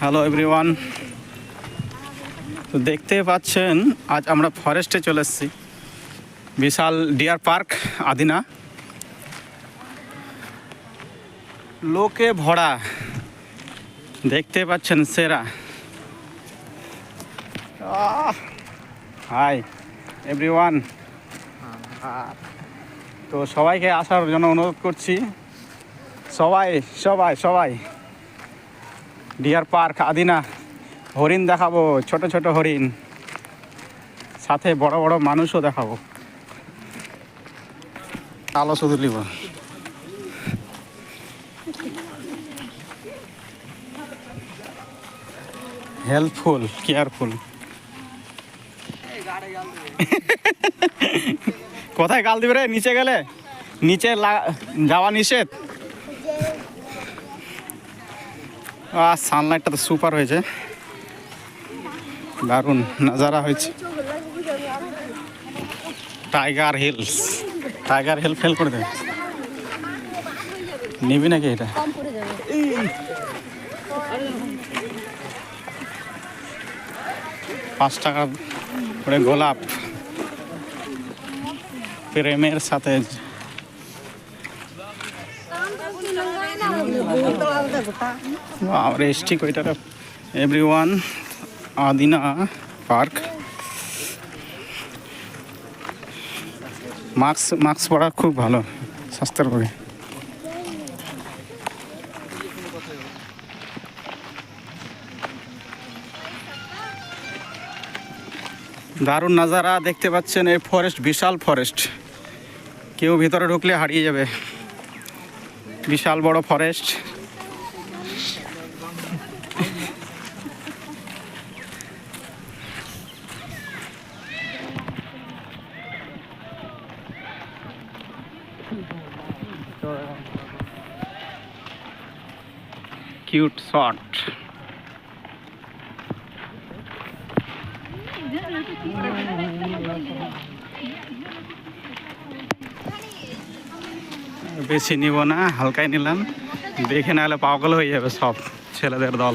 Hello everyone তো দেখতে পাচ্ছেন, আজ আমরা ফরেস্টে চলে এসেছি। বিশাল ডিয়ার পার্ক আদিনা। লোকে ভরা। দেখতে পাচ্ছেন সেরা। হাই এভরিওয়ান তো সবাইকে আসার জন্য অনুরোধ করছি। সবাই সবাই সবাই। ডিয়ার পার্ক আদিনা হরিণ দেখাবো ছোট ছোট হরিণ সাথে বড় বড় মানুষও দেখাবো। আলো শুধু নিব। Helpful careful. কোথায় গাল দিবে রে? নিচে গেলে? নিচে যাওয়া নিষেধ? আর সানলাইটটা তো সুপার হয়েছে। দারুণ নাজারা হয়েছে। Tiger hills tiger hill fail করে দেবে নিবি নাকি এটা? পাঁচ টাকা করে গোলাপ। প্রেমের সাথে আর স্টিক ওইটার every Adina park. Mask mask পরা খুব ভালো, স্বাস্থ্যের পক্ষে। দারুণ নাজারা দেখতে পাচ্ছেন, এই ফরেস্ট বিশাল ফরেস্ট কেউ ভিতরে ঢুকলে হারিয়ে যাবে। বিশাল বড় ফরেস্ট কিউট শট বেশি নিব না হালকাই নিলাম। দেখে না হলে পাগল হয়ে যাবে সব ছেলেদের দল।